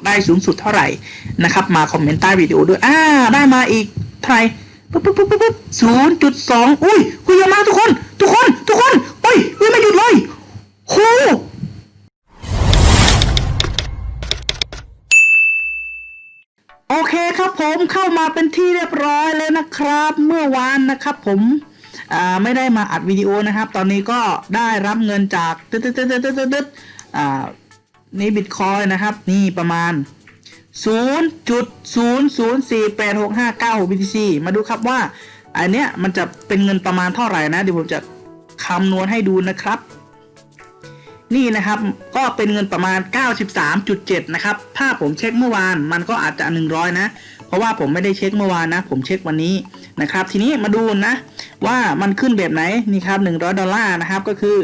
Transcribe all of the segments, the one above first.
ดได้สูงสุดเท่าไหร่นะครับ มาคอมเมนต์ใต้วิดีโอด้วยอ่าได้มาอีกเท่าไหร่ปุ๊บปุ๊บปุ๊บปุ๊บศูนย์จุดสองอุ้ยคุยเยอะมากทุกคน ทุกคน ทุกคนอุ้ยอุ้ยไม่หยุดเลยโหโอเคครับผมเข้ามาเป็นที่เรียบร้อยแล้วนะครับ เมื่อวานนะครับ ผมไม่ได้มาอัดวิดีโอนะครับ ตอนนี้ก็ได้รับเงินจากตึ๊ดตึ๊ดตึ๊ดตึ๊ดตึ๊ดตึ๊ดตึ๊ดอ่า นี่บิตคอยนะครับ นี่ประมาณ 0.0048659 BTC มาดูครับว่า อันเนี้ยมันจะเป็นเงินประมาณเท่าไหร่นะ เดี๋ยวผมจะคำนวณให้ดูนะครับ นี่นะครับก็เป็นเงินประมาณ 93.7 นะครับ ถ้าผมเช็คเมื่อวานมันก็อาจจะ 100 นะ เพราะว่าผมไม่ได้เช็คเมื่อวานนะ ผมเช็ควันนี้นะครับ ทีนี้มาดูนะ ว่ามันขึ้นแบบไหนนี่ครับ 100 ดอลลาร์นะครับก็คือ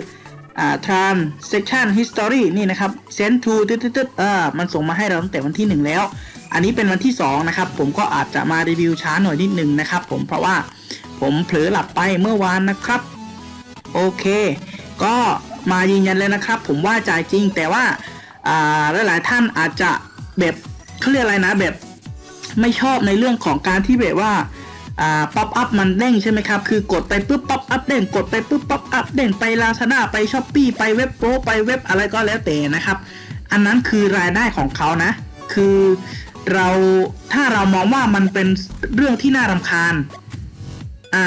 อ่า transaction history นี่นะครับ send to ตึ๊ดตึ๊ดตึ๊ดเออมันส่งมาให้เราตั้งแต่วันที่ 1 แล้ว อันนี้เป็นวันที่ 2 นะครับ ผมก็อาจจะมารีวิวช้าหน่อยนิดนึงนะครับ ผมเพราะว่าผมเผลอหลับไปเมื่อวานนะครับ โอเค ก็มายืนยันเลยนะครับ ผมว่าจ่ายจริงแต่ว่าอ่าหลายๆท่านอาจจะแบบเขาเรียกอะไรนะแบบไม่ชอบในเรื่องของการที่แบบว่า อ่าป๊อปอัพมันเด้งใช่ไหมครับ คือกดไปปุ๊บป๊อปอัพเด้งกดไปปุ๊บป๊อปอัพเด้งไปลาซาด้าไปช้อปปี้ไปเว็บโปรไปเว็บอะไรก็แล้วแต่นะครับ อันนั้นคือรายได้ของเขานะ คือเราถ้าเรามองว่ามันเป็นเรื่องที่น่ารำคาญ อ่า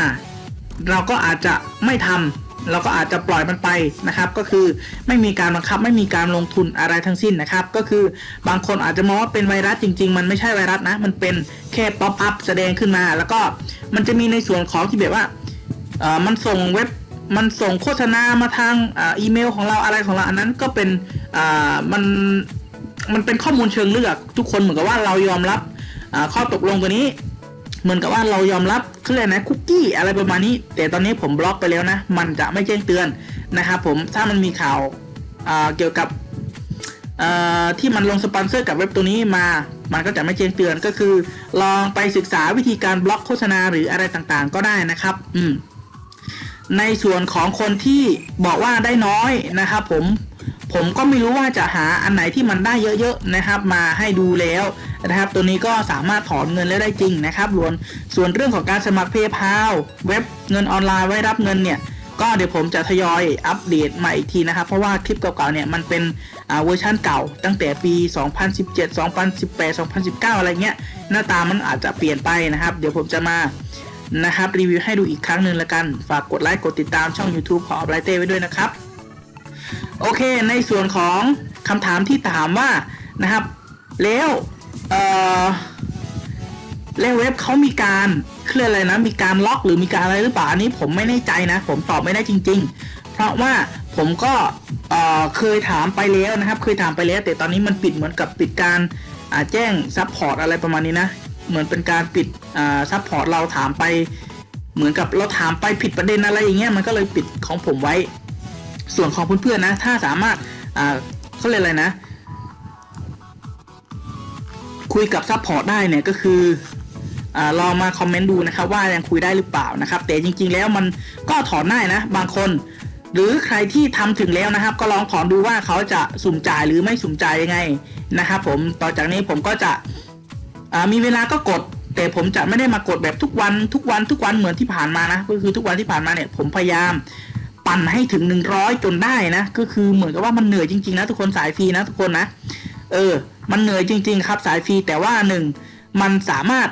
เราก็อาจจะไม่ทำ เราก็อาจจะปล่อยมันไปนะครับ ก็คือไม่มีการบังคับไม่มีการลงทุนอะไรทั้งสิ้นนะครับ ก็คือบางคนอาจจะมองว่าเป็นไวรัสจริง ๆ มันไม่ใช่ไวรัสนะ มันเป็นแค่ป๊อปอัพแสดงขึ้นมา แล้วก็มันจะมีในส่วนของที่แบบว่าเออมันส่งเว็บมันส่งโฆษณามาทางอ,อีเมลของเราอะไรของเราอันนั้นก็เป็นอ่ามันมันเป็นข้อมูลเชิงเลึกอะทุกคนเหมือนกับว่าเรายอมรับข้อตกลงตัวนี้ เหมือนกับว่าเรายอมรับเขาเรียกนะคุกกี้อะไรประมาณนี้ แต่ตอนนี้ผมบล็อกไปแล้วนะ มันจะไม่แจ้งเตือนนะครับผมถ้ามันมีข่าวอ่าเกี่ยวกับที่มันลงสปอนเซอร์กับเว็บตัวนี้มา มันก็จะไม่แจ้งเตือนก็คือ ลองไปศึกษาวิธีการบล็อกโฆษณาหรืออะไรต่างๆ ก็ได้นะครับ อืในส่วนของคนที่บอกว่าได้น้อยนะครับผม ผมก็ไม่รู้ว่าจะหาอันไหนที่มันได้เยอะๆนะครับ มาให้ดูแล้วนะครับ ตัวนี้ก็สามารถถอนเงินแล้วได้จริงนะครับรวนส่วนเรื่องของการสมัคร PayPal เว็บเงินออนไลน์ไว้รับเงินเนี่ยก็เดี๋ยวผมจะทยอยอัปเดตมาอีกทีนะครับ เพราะว่าคลิปเก่าๆเนี่ยมันเป็นเวอร์ชันเก่า ตั้งแต่ปี 2017 2018 2019 อะไรเงี้ย หน้าตามันอาจจะเปลี่ยนไปนะครับ เดี๋ยวผมจะมานะครับรีวิวให้ดูอีกครั้งหนึ่งละกัน ฝากกดไลค์กดติดตามช่อง YouTube ของอัปไลเต้ไว้ด้วยนะครับ โอเค ในส่วนของคำถามที่ถามว่านะครับ แล้วเอ่อแล้วเว็บเขามีการเคลื่อนอะไรนะมีการล็อกหรือมีการอะไรหรือเปล่าอันนี้ผมไม่แน่ใจนะ ผมตอบไม่ได้จริง ๆ เพราะว่าผมก็เอ่อเคยถามไปแล้วนะครับ เคยถามไปแล้ว แต่ตอนนี้มันปิดเหมือนกับปิดการแจ้งซัพพอร์ตอะไรประมาณนี้นะเหมือนเป็นการปิดซัพพอร์ตเราถามไป เหมือนกับเราถามไปผิดประเด็นอะไรอย่างเงี้ยมันก็เลยปิดของผมไว้ ส่วนของเพื่อนๆนะ ถ้าสามารถอ่าเขาเรียกอะไรนะ คุยกับซัพพอร์ตได้เนี่ยก็คืออลองมาคอมเมนต์ดูนะครับว่ายังคุยได้หรือเปล่านะครับ แต่จริง ๆ แล้วมันก็ถอนได้นะ บางคน หรือใครที่ทำถึงแล้วนะครับ ก็ลองถอนดูว่าเขาจะสุ่มจ่ายหรือไม่สุ่มจ่ายยังไงนะครับผมต่อจากนี้ผมก็จะมีเวลาก็กด แต่ผมจะไม่ได้มากดแบบทุกวันทุกวันทุกวันเหมือนที่ผ่านมานะก็คือทุกวันที่ผ่านมาเนี่ยผมพยายาม ปั่นให้ถึง100จนได้นะ ก็คือเหมือนกับว่ามันเหนื่อยจริงๆนะทุกคนสายฟรีนะทุกคนนะ เออ มันเหนื่อยจริง ๆ ครับ สายฟรีแต่ว่าหนึ่งมันสามารถ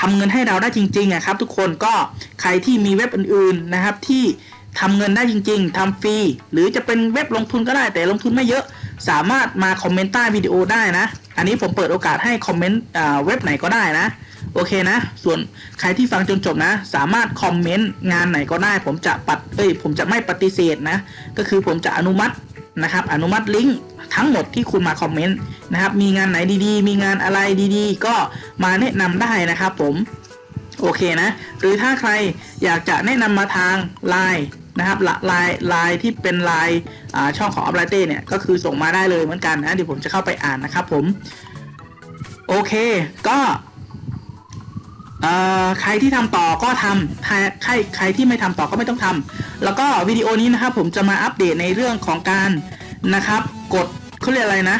ทำเงินให้เราได้จริงๆอะครับ ทุกคนก็ใครที่มีเว็บอื่นๆนะครับที่ทำเงินได้จริง ๆทำฟรี หรือจะเป็นเว็บลงทุนก็ได้แต่ลงทุนไม่เยอะสามารถมาคอมเมนต์ใต้วิดีโอได้นะ อันนี้ผมเปิดโอกาสให้คอมเมนต์เว็บไหนก็ได้นะ โอเคนะ ส่วนใครที่ฟังจนจบนะ สามารถคอมเมนต์งานไหนก็ได้ ผมจะปัดเอ้ยผมจะไม่ปฏิเสธนะ ก็คือผมจะอนุมัตินะครับ อนุมัติลิงก์ทั้งหมดที่คุณมาคอมเมนต์นะครับ มีงานไหนดีๆ มีงานอะไรดีๆ ก็มาแนะนำได้นะครับผม โอเคนะ หรือถ้าใครอยากจะแนะนำมาทางไลน์นะครับไลน์ไลน์ที่เป็นไลน์ช่องของอัปไลเต้เนี่ย ก็คือส่งมาได้เลยเหมือนกันนะ เดี๋ยวผมจะเข้าไปอ่านนะครับผม โอเค ก็ ใครที่ทำต่อก็ทำใครใครใครที่ไม่ทำต่อก็ไม่ต้องทำแล้วก็วิดีโอนี้นะครับผมจะมาอัปเดตในเรื่องของการนะครับ กดเขาเรียกอะไรนะ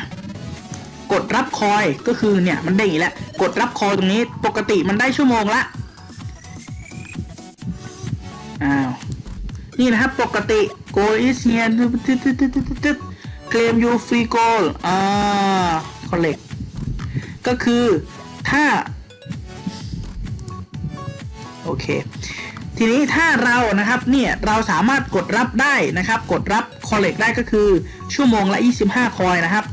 กดรับคอยก็คือเนี่ยมันได้อีกแล้วกดรับคอยตรงนี้ปกติมันได้ชั่วโมงละอ้าวนี่นะครับปกติ go is here เคลม you free goal อ่า collect ก็คือถ้า เค ทีนี้ถ้าเรานะครับเนี่ยเราสามารถกดรับได้นะครับ กดรับ collect ได้ก็คือชั่วโมงละ 25 คอยนะครับ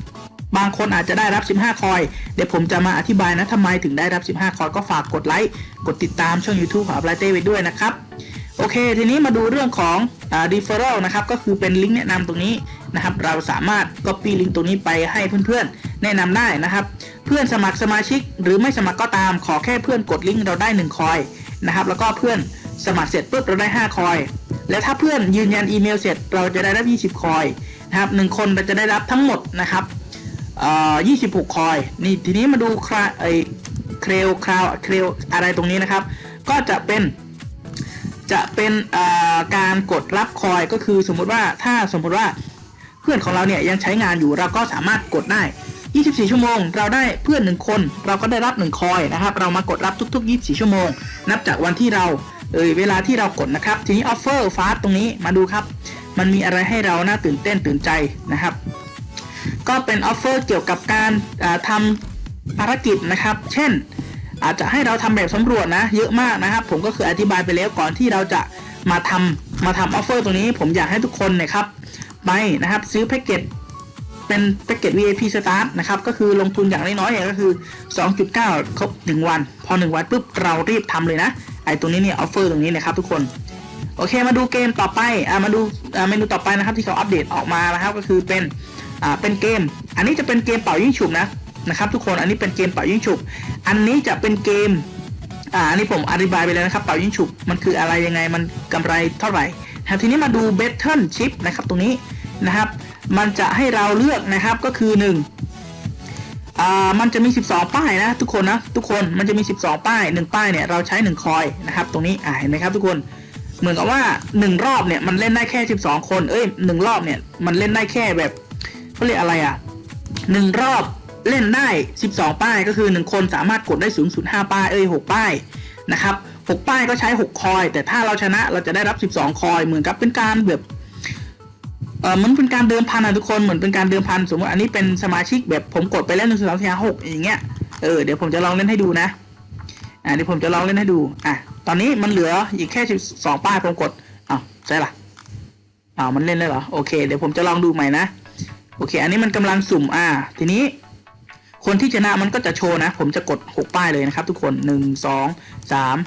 บางคนอาจจะได้รับ 15 คอย เดี๋ยวผมจะมาอธิบายนะทำไมถึงได้รับ 15 คอยก็ฝากกดไลค์กดติดตามช่อง YouTube ของอัปไลเต้ไว้ด้วยนะครับโอเค ทีนี้มาดูเรื่องของอ่า referral นะครับ ก็คือเป็นลิงก์แนะนำตรงนี้นะครับ เราสามารถ copy ลิงก์ตรงนี้ไปให้เพื่อนๆ แนะนำได้นะครับ เพื่อนสมัครสมาชิกหรือไม่สมัครก็ตาม ขอแค่เพื่อนกดลิงก์เราได้1คอย นะครับ แล้วก็เพื่อนสมัครเสร็จปุ๊บเราได้ 5 คอย และถ้าเพื่อนยืนยันอีเมลเสร็จเราจะได้รับ 20 คอยนะครับหนึ่งคนเราจะได้รับทั้งหมดนะครับเอ่อ26คอย นี่ทีนี้มาดูคราไอเครลคราวเครลอะไรตรงนี้นะครับ ก็จะเป็นจะเป็นการกดรับคอยก็คือสมมุติว่าถ้าสมมุติว่าเพื่อนของเราเนี่ยยังใช้งานอยู่เราก็สามารถกดได้ 24 ชั่วโมง เราได้เพื่อนหนึ่งคน เราก็ได้รับ 1 คอยนะครับ เรามากดรับทุก ๆ 24 ชั่วโมง นับจากวันที่เราเอยเวลาที่เรากดนะครับ ทีนี้ offer fast ตรงนี้มาดูครับ มันมีอะไรให้เราน่าตื่นเต้นตื่นใจนะครับ ก็เป็นออฟเฟอร์เกี่ยวกับการอ่าทำภารกิจนะครับ เช่น อาจจะให้เราทำแบบสำรวจนะ เยอะมากนะครับ ผมก็คืออธิบายไปแล้วก่อนที่เราจะมาทำมาทำออฟเฟอร์ตรงนี้ ผมอยากให้ทุกคนนยครับไปนะครับ ซื้อแพ็กเกจ เป็นแพ็กเกจ VIP Start นะครับ ก็คือลงทุนอย่างน้อยๆเนี่ยก็คือ 2.9 ครบ 1 วัน พอ 1 วันปุ๊บเรารีบทำเลยนะ ไอ้ตรงนี้เนี่ยออฟเฟอร์ตรงนี้นะครับทุกคน โอเคมาดูเกมต่อไป อ่ามาดูอ่าเมนูต่อไปนะครับที่เขาอัปเดตออกมานะครับก็คือเป็นอ่าเป็นเกม อันนี้จะเป็นเกมเป่ายิ่งฉุบนะนะครับทุกคนอันนี้เป็นเกมเป่ายิ่งฉุบ อันนี้จะเป็นเกมอ่าอันนี้ผมอธิบายไปแล้วนะครับเป่ายิ่งฉุบมันคืออะไรยังไงมันกำไรเท่าไหร่ทีนี้มาดู Battle Chip นะครับตรงนี้นะครับ มันจะให้เราเลือกนะครับก็คือ1อ่ามันจะมี 12 ป้ายนะทุกคนนะทุกคนมันจะมี 12 ป้าย 1 ป้ายเนี่ยเราใช้ 1 คอยนะครับตรงนี้อ่าเห็นไหมครับทุกคนเหมือนกับว่า 1 รอบเนี่ยมันเล่นได้แค่ 12 คนเอ้ยหนึ่งรอบเนี่ยมันเล่นได้แค่แบบเขาเรียกอะไรอะหนึ่งรอบเล่นได้ 12 ป้ายก็คือ 1 คนสามารถกดได้สูงสุด5ป้ายเอ้ย6ป้ายนะครับ6ป้ายก็ใช้ 6 คอย แต่ถ้าเราชนะเราจะได้รับ 12 คอย เหมือนกับเป็นการแบบ เออมันเป็นการเดิมพันอะทุกคนเหมือนเป็นการเดิมพันสมมติอันนี้เป็นสมาชิกแบบผมกดไปแล้วหนึ่งสองสามสี่หกอย่างเงี้ยเออเดี๋ยวผมจะลองเล่นให้ดูนะอ่าเดี๋ยวผมจะลองเล่นให้ดูอะตอนนี้มันเหลืออีกแค่สิบสองป้ายผมกดอ้าวใช่ละอ้าวมันเล่นเลยเหรอโอเคเดี๋ยวผมจะลองดูใหม่นะโอเค อันนี้มันกำลังสุ่มอ่า ทีนี้ คนที่ชนะมันก็จะโชว์นะ ผมจะกดหกป้ายเลยนะครับ ทุกคนหนึ่งสองสาม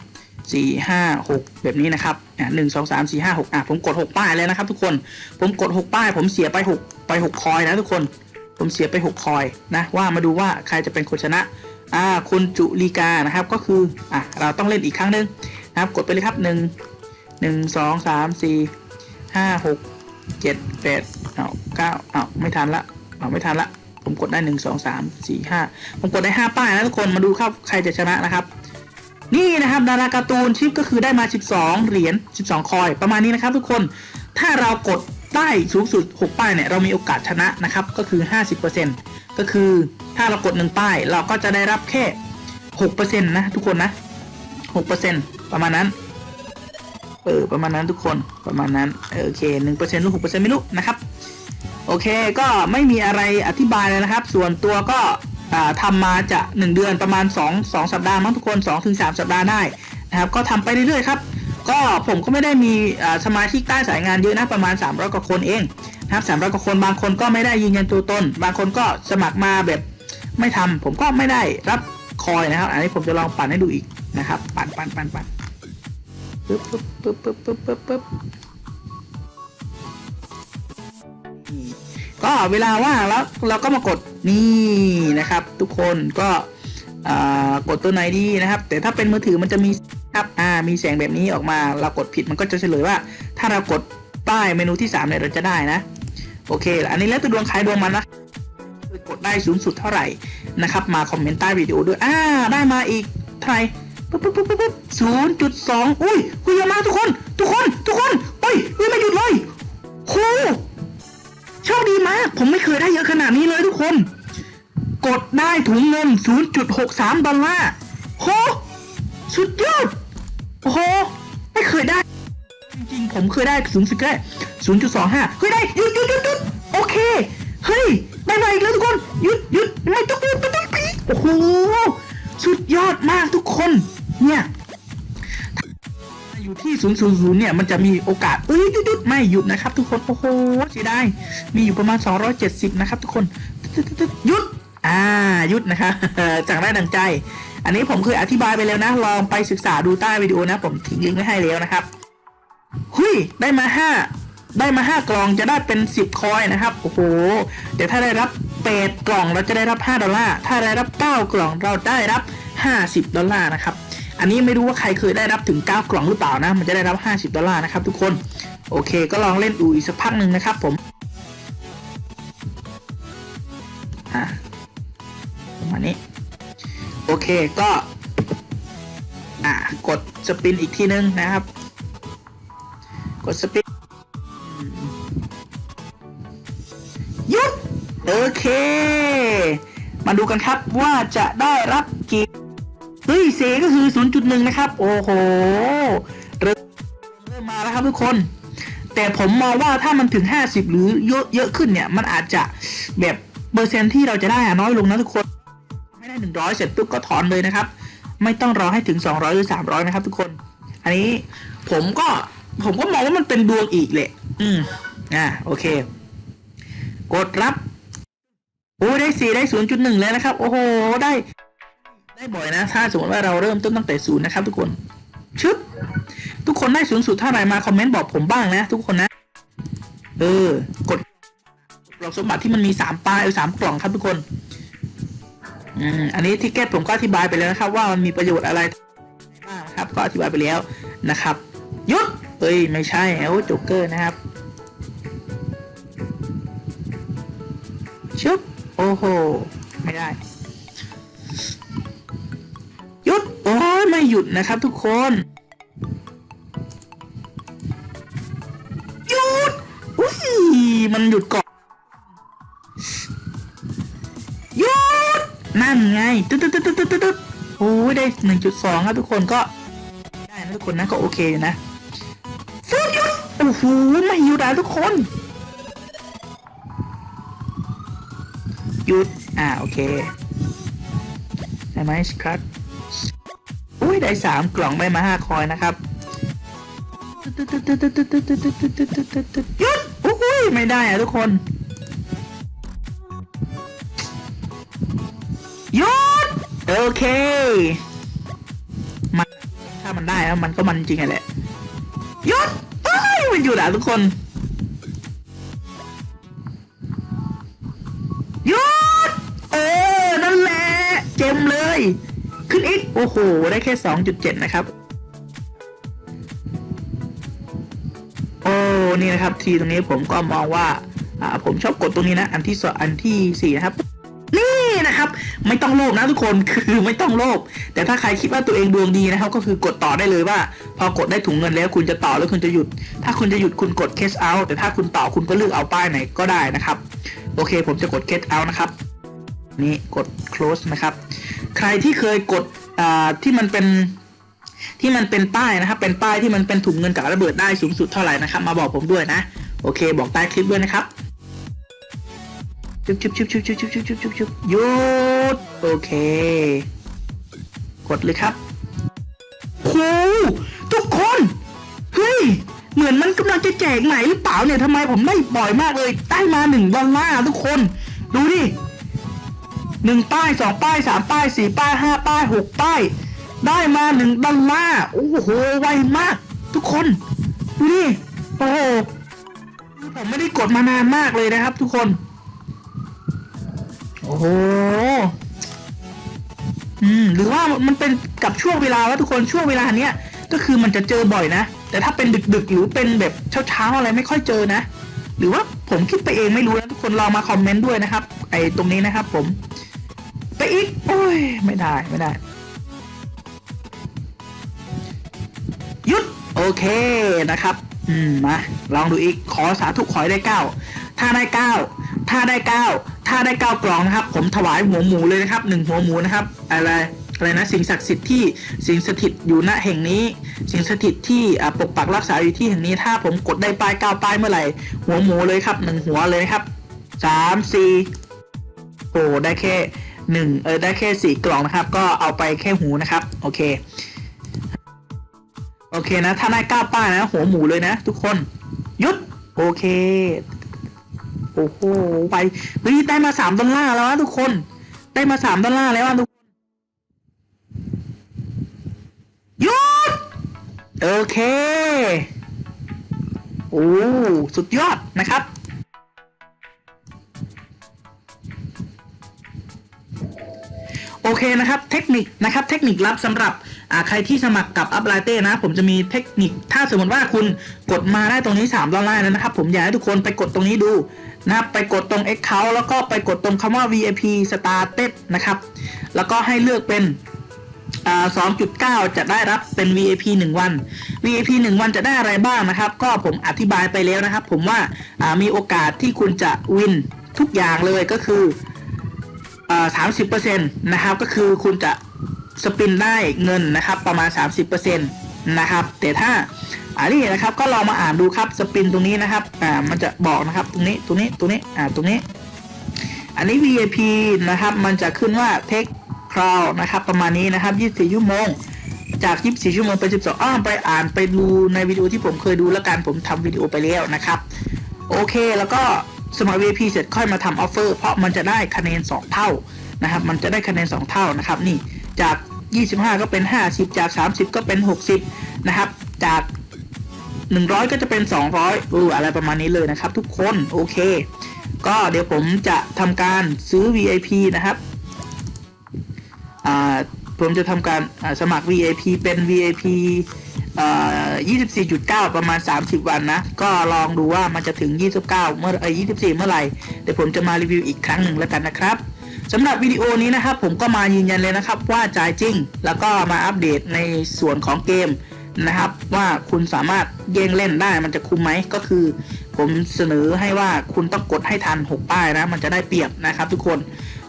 สี่ห้าหกแบบนี้นะครับอะหนึ่งสองสามสี่ห้าหกอะผมกดหกป้ายแล้วนะครับทุกคนผมกดหกป้าย ผมเสียไปหกไปหกคอยนะทุกคน ผมเสียไปหกคอยนะว่ามาดูว่าใครจะเป็นคนชนะอ่าคุณจุลีกานะครับก็คืออะเราต้องเล่นอีกครั้งหนึ่งนะครับกดไปเลยครับหนึ่งหนึ่งสองสามสี่ห้าหกเจ็ดแปดเอาเก้าเอาไม่ทันละเอาไม่ทันละผมกดได้หนึ่งสองสามสี่ห้าผมกดได้ห้าป้ายนะทุกคนมาดูครับใครจะชนะนะครับ นี่นะครับดาราการ์ตูนชิปก็คือได้มา 12 เหรียญ 12 คอย ประมาณนี้นะครับทุกคน ถ้าเรากดได้สูงสุด 6 ป้ายเนี่ยเรามีโอกาสชนะนะครับ ก็คือ 50%ก็คือถ้าเรากด 1 ป้ายเราก็จะได้รับแค่ 6%นะทุกคนนะ 6%ประมาณนั้น เออประมาณนั้นทุกคนประมาณนั้นเออโอเค 1%หรือ 6%ไม่รู้นะครับ โอเคก็ไม่มีอะไรอธิบายเลยนะครับ ส่วนตัวก็ อ่าทำมาจะ 1 เดือนประมาณ 2 2 สัปดาห์มั้งทุกคน2-3ถึง3สัปดาห์ได้นะครับก็ทำไปเรื่อยๆครับก็ผมก็ไม่ได้มีสมาชิกใต้สายงานเยอะนะประมาณ 300กว่าคนเองนะครับ300กว่าคนบางคนก็ไม่ได้ยืนยันตัวตน บางคนก็สมัครมาแบบไม่ทำผมก็ไม่ได้รับคอยนะครับ อันนี้ผมจะลองปั่นให้ดูอีกนะครับ ปั่นปั่นปั่นปั่นปึ๊บปึ๊บปึ๊บปึ๊บปึ๊บปึ๊บ ก็เวลาว่างแล้วเราก็มากดนี่นะครับ ทุกคนก็กดตัวไหนดีนะครับ แต่ถ้าเป็นมือถือมันจะมีครับอ่ามีแสงแบบนี้ออกมา เรากดผิดมันก็จะเฉลยว่า ถ้าเรากดป้ายเมนูที่3เนี่ยเราจะได้นะ โอเค อันนี้แล้วแต่ดวงใครดวงมันนะกดได้สูงสุดเท่าไหร่นะครับ มาคอมเมนต์ใต้วิดีโอด้วยอ่าได้มาอีกเท่าไหร่ปุ๊บปุ๊บปุ๊บปุ๊บศูนย์จุดสองอุ้ยคุยเยอะมากทุกคน ทุกคน ทุกคนเฮ้ยเฮ้ยไม่หยุดเลยโห โชคดีมาก ผมไม่เคยได้เยอะขนาดนี้เลยทุกคน กดได้ถุงเงิน 0.63 ดอลลาร์โห สุดยอด โอ้โห ไม่เคยได้ จริงๆ ผมเคยได้สูงสุดแค่0.25เฮ้ยได้หยุดหยุดหยุดหยุดโอเค เฮ้ย ได้มาอีกแล้วทุกคน หยุดหยุดไม่ต้องหยุดไม่ต้องปีโอ้โห สุดยอดมากทุกคน เนี่ย อยู่ที่000เนี่ยมันจะมีโอกาสเอ้ยดุดไม่หยุดนะครับ ทุกคนโอ้โหเสียดายมีอยู่ประมาณ 270 นะครับ ทุกคนหยุดอ่าหยุดนะครับจากได้ดังใจ อันนี้ผมเคยอธิบายไปแล้วนะ ลองไปศึกษาดูใต้วิดีโอนะ ผมทิ้งลิงก์ไว้ให้แล้วนะครับหุยได้มาห้าได้มาห้ากล่องจะได้เป็นสิบคอยนะครับโอ้โหเดี๋ยวถ้าได้รับแปดกล่องเราจะได้รับห้าดอลลาร์ถ้าได้รับเก้ากล่องเราได้รับห้าสิบดอลลาร์นะครับ อันนี้ไม่รู้ว่าใครเคยได้รับถึงเก้ากล่องหรือเปล่านะ มันจะได้รับห้าสิบดอลลาร์นะครับทุกคน โอเค ก็ลองเล่นดูอีกสักพักหนึ่งนะครับผมอะประมาณนี้ โอเค ก็ อะ กดสปินอีกทีนึงนะครับ กดสปินหยุดโอเค มาดูกันครับว่าจะได้รับกี่ ฮ้ยเซก็คือ 0.1 นะครับ โอ้โห เริ่มมาแล้วครับทุกคน แต่ผมมองว่าถ้ามันถึง 50 หรือเยอะเยอะขึ้นเนี่ย มันอาจจะแบบเปอร์เซ็นที่เราจะได้น้อยลงนะทุกคน ไม่ได้ 100 เสร็จปุ๊บก็ถอนเลยนะครับ ไม่ต้องรอให้ถึง 200 หรือ 300 นะครับทุกคน อันนี้ผมก็ผมก็มองว่ามันเป็นดวงอีกแหละ อืม อ่า โอเค กดรับ โอ้ได้สี่ได้ศูนย์จุดหนึ่งแล้วนะครับ โอ้โห ได้ ได้บ่อยนะ ถ้าสมมติว่าเราเริ่มต้นตั้งแต่ศูนย์นะครับ ทุกคน ชึบ ทุกคนได้ศูนย์สุดเท่าไหร่มาคอมเมนต์บอกผมบ้างนะ ทุกคนนะ เออ กดกล่องสมบัติที่มันมีสามป้ายหรือสามกล่องครับทุกคน อืม อันนี้ทิกเก็ตผมก็อธิบายไปแล้วนะครับ ว่ามันมีประโยชน์อะไรบ้างนะครับ ก็อธิบายไปแล้วนะครับหยุดเอ้ย ไม่ใช่แอลจ๊กเกอร์นะครับชุบโอ้โห ไม่ได้ หยุดนะครับทุกคนหยุดอุ้ยมันหยุดก่อนหยุดนั่นไงตึ๊ดตึ๊ดตึ๊ดตึ๊ดตึ๊ดตึ๊ดโอ้ยได้หนึ่งจุดสองครับทุกคนก็ ได้นะทุกคนนะก็โอเคอยู่นะฟูดหยุดโอ้โหไม่หยุดอะทุกคนหยุดอ่าโอเคได้ไหมครับ ยได้สามกล่องได้มาห้าคอยนะครับหยุดโอ้ยไม่ได้อะทุกคนหยุดโอเคมันถ้ามันได้แล้วมันก็มันจริงแหละหยุดเอ้ยมันหยุดอะทุกคนหยุดเออนั่นแหละเจมเลย อีก โอ้โห ได้แค่ 2.7 นะครับ โอ้ นี่นะครับทีตรงนี้ผมก็มองว่า อ่า ผมชอบกดตรงนี้นะ อันที่สองอันที่สี่นะครับ นี่นะครับ ไม่ต้องโลภนะทุกคน คือไม่ต้องโลภ แต่ถ้าใครคิดว่าตัวเองดวงดีนะครับ ก็คือกดต่อได้เลยว่า พอกดได้ถุงเงินแล้วคุณจะต่อแล้วคุณจะหยุด ถ้าคุณจะหยุดคุณกด cash out แต่ถ้าคุณต่อคุณก็เลือกเอาป้ายไหนก็ได้นะครับ โอเค ผมจะกด cash out นะครับ นี่กด close นะครับ ใครที่เคยกดอ่าที่มันเป็นที่มันเป็นป้ายนะครับ เป็นป้ายที่มันเป็นถุงเงินกับระเบิดได้สูงสุดเท่าไหร่นะครับ มาบอกผมด้วยนะ โอเค บอกใต้คลิปด้วยนะครับชุบชุบชุบชุบชุบชุบชุบชุบชุบชุบหยุดโอเค กดเลยครับโหทุกคนเฮ้ยเหมือนมันกำลังจะแจกใหม่หรือเปล่าเนี่ยทำไมผมได้บ่อยมากเลย ได้มาหนึ่งดอลลาร์ทุกคน ดูดิ หนึ่งป้ายสองป้ายสามป้ายสี่ป้ายห้าป้ายหกป้าย ได้มาหนึ่งดอลลาร์โอ้โหไวมาก ทุกคนดูดิโอ้โหผมไม่ได้กดมานานมากเลยนะครับ ทุกคน โอ้โหอืมหรือว่ามันเป็นกับช่วงเวลาว่าทุกคนช่วงเวลาเนี้ยก็คือมันจะเจอบ่อยนะ แต่ถ้าเป็นดึกๆ หรือเป็นแบบเช้าๆอะไรไม่ค่อยเจอนะ หรือว่าผมคิดไปเองไม่รู้นะทุกคนลองมาคอมเมนต์ด้วยนะครับ ไอ้ตรงนี้นะครับผม อีก โอ้ย ไม่ได้ ไม่ได้ หยุด โอเคนะครับ อืม มา ลองดูอีก ขอสาธุขอได้เก้า ถ้าได้เก้า ถ้าได้เก้า ถ้าได้เก้ากล่องนะครับ ผมถวายหัวหมูเลยนะครับหนึ่งหัวหมูนะครับ อะไรอะไรนะสิ่งศักดิ์สิทธิ์ที่สิ่งสถิตอยู่ณแห่งนี้ สิ่งสถิตที่ปกปักรักษาอยู่ที่แห่งนี้ ถ้าผมกดได้ป้ายเก้าป้ายเมื่อไหร่หัวหมูเลยครับหนึ่งหัวเลยครับสามสี่โอ้ได้แค่ หนึ่งเออได้แค่สี่กล่องนะครับ ก็เอาไปแค่หูนะครับ โอเค โอเคนะ ถ้าได้ก้าป้านะ หัวหมูเลยนะ ทุกคนหยุด โอเค โอ้โห ไปเฮ้ยได้มาสามดอลลาร์แล้วนะทุกคน ได้มาสามดอลลาร์แล้วนะทุกคนหยุด โอเค โอ้ สุดยอดนะครับ เคนะครับเทคนิคนะครับเทคนิคลับสำหรับใครที่สมัครกับอัพไลเต้นะ ผมจะมีเทคนิคถ้าสมมติว่าคุณกดมาได้ตรงนี้3ดอลลาร์แล้วนะครับ ผมอยากให้ทุกคนไปกดตรงนี้ดูนะครับไปกดตรง Account แล้วก็ไปกดตรงคำว่า VIP Started นะครับ แล้วก็ให้เลือกเป็นอ่า2.9 จะได้รับเป็น VIP 1 วัน VIP 1 วันจะได้อะไรบ้างนะครับ ก็ผมอธิบายไปแล้วนะครับ ผมว่ามีโอกาสที่คุณจะวินทุกอย่างเลยก็คือ สามสิบเปอร์เซ็นต์นะครับก็คือคุณจะสปินได้เงินนะครับประมาณ 30%นะครับแต่ถ้าอันนี้นะครับก็ลองมาอ่านดูครับสปินตรงนี้นะครับอ่ามันจะบอกนะครับตรงนี้ตรงนี้ตรงนี้อ่าตรงนี้ อันนี้ VIP นะครับมันจะขึ้นว่า Take Crowd นะครับประมาณนี้นะครับ24ชั่วโมงจาก 24 ชั่วโมงไป 12อ้อมไปอ่านไปดูในวิดีโอที่ผมเคยดูแล้วกันผมทำวิดีโอไปแล้วนะครับ โอเคแล้วก็ สมัคร VIP เสร็จค่อยมาทำออฟเฟอร์เพราะมันจะได้คะแนน 2 เท่านะครับ มันจะได้คะแนน 2 เท่านะครับนี่จาก 25 ก็เป็น 50 จาก 30 ก็เป็น 60 นะครับ จาก 100 ก็จะเป็น 200เอออะไรประมาณนี้เลยนะครับ ทุกคนโอเค ก็เดี๋ยวผมจะทำการซื้อ VIP นะครับผมจะทำการสมัคร VIP เป็น VIP 24.9 ประมาณ 30 วันนะ ก็ลองดูว่ามันจะถึง 29 เมื่อเออ24 เมื่อไหร่ เดี๋ยวผมจะมารีวิวอีกครั้งหนึ่งแล้วกันนะครับสำหรับวิดีโอนี้นะครับ ผมก็มายืนยันเลยนะครับว่าจ่ายจริง แล้วก็มาอัปเดตในส่วนของเกมนะครับ ว่าคุณสามารถแย่งเล่นได้มันจะคุ้มไหมก็คือ ผมเสนอให้ว่าคุณต้องกดให้ทัน 6 ป้ายนะ มันจะได้เปรียบนะครับทุกคน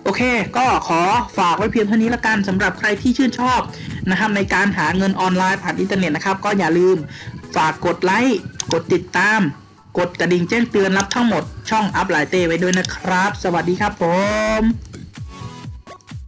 โอเค ก็ขอฝากไว้เพียงเท่านี้ละกันสำหรับใครที่ชื่นชอบ นะครับในการหาเงินออนไลน์ผ่านอินเทอร์เน็ตนะครับ ก็อย่าลืมฝากกดไลค์กดติดตาม กดกระดิ่งแจ้งเตือนรับทั้งหมดช่องอัพไลน์เต้ไว้ด้วยนะครับ สวัสดีครับผม